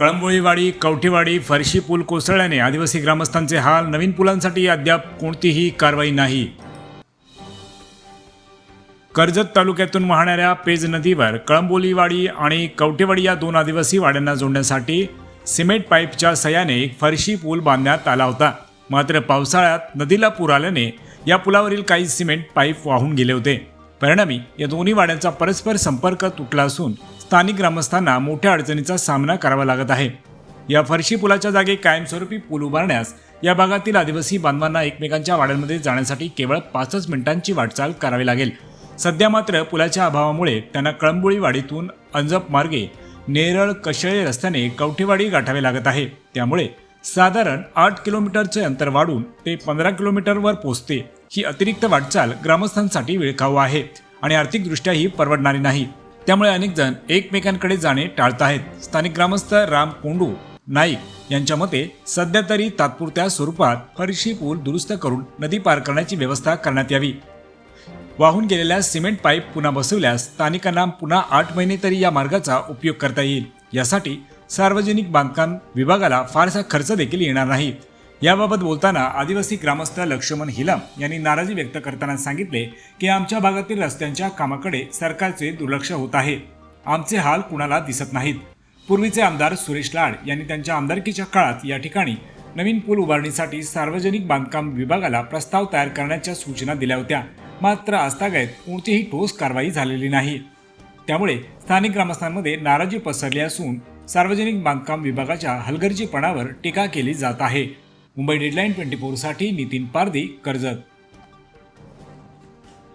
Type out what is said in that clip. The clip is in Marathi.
कळंबोळीवाडी कवठेवाडी फरशी पूल कोसळल्याने आदिवासी ग्रामस्थांचे हाल नवीन पुलांसाठी अद्याप कोणतीही कारवाई नाही. कर्जत तालुक्यातून वाहणाऱ्या पेज नदीवर कळंबोलीवाडी आणि कवठेवाडी या दोन आदिवासी वाड्यांना जोडण्यासाठी सिमेंट पाईपच्या सहाय्याने एक फरशी पूल बांधण्यात आला होता. मात्र पावसाळ्यात नदीला पूर आल्याने या पुलावरील काही सिमेंट पाईप वाहून गेले होते. परिणामी या दोन्ही वाड्यांचा परस्पर संपर्क तुटला असून स्थानिक ग्रामस्थांना मोठ्या अडचणीचा सामना करावा लागत आहे. या फरशी पुलाच्या जागे कायमस्वरूपी पूल उभारण्यास या भागातील आदिवासी बांधवांना एकमेकांच्या वाड्यांमध्ये जाण्यासाठी केवळ पाचच मिनिटांची वाटचाल करावी लागेल. सध्या मात्र पुलाच्या अभावामुळे त्यांना कळंबोळी वाडीतून अंजप मार्गे नेरळ कशळे रस्त्याने कवठेवाडी गाठावे लागत आहे. त्यामुळे साधारण आठ किलोमीटरचे अंतर वाढून ते पंधरा किलोमीटरवर पोचते ही अतिरिक्त वाटचाल ग्रामस्थांसाठी वेळखाऊ आहे आणि आर्थिकदृष्ट्याही परवडणारी नाही. त्यामुळे अनेक जण एकमेकांकडे जाणे टाळत आहेत स्थानिक ग्रामस्थ राम कोंडू नाईक यांच्या मते सध्या तरी तात्पुरत्या स्वरूपात फरशी पूल दुरुस्त करून नदी पार करण्याची व्यवस्था करण्यात यावी. वाहून गेलेल्या सिमेंट पाईप पुन्हा बसवल्यास स्थानिकांना पुन्हा आठ महिने तरी या मार्गाचा उपयोग करता येईल. यासाठी सार्वजनिक बांधकाम विभागाला फारसा खर्च देखील येणार नाही. याबाबत बोलताना आदिवासी ग्रामस्थ लक्ष्मण हिलम यांनी नाराजी व्यक्त करताना सांगितले की आमच्या भागातील रस्त्यांच्या कामाकडे सरकारचे दुर्लक्ष होत आहे. आमचे हाल कुणाला दिसत नाहीत. पूर्वीचे आमदार सुरेश लाड यांनी त्यांच्या आमदारकीच्या काळात या ठिकाणी नवीन पूल उभारणीसाठी सार्वजनिक बांधकाम विभागाला प्रस्ताव तयार करण्याच्या सूचना दिल्या होत्या. मात्र आजतागायत कोणतीही ठोस कारवाई झालेली नाही. त्यामुळे स्थानिक ग्रामस्थांमध्ये नाराजी पसरली असून सार्वजनिक बांधकाम विभागाच्या हलगर्जीपणावर टीका केली जात आहे. मुंबई डेडलाईन ट्वेंटी फोरसाठी नितीन पारदी कर्जत.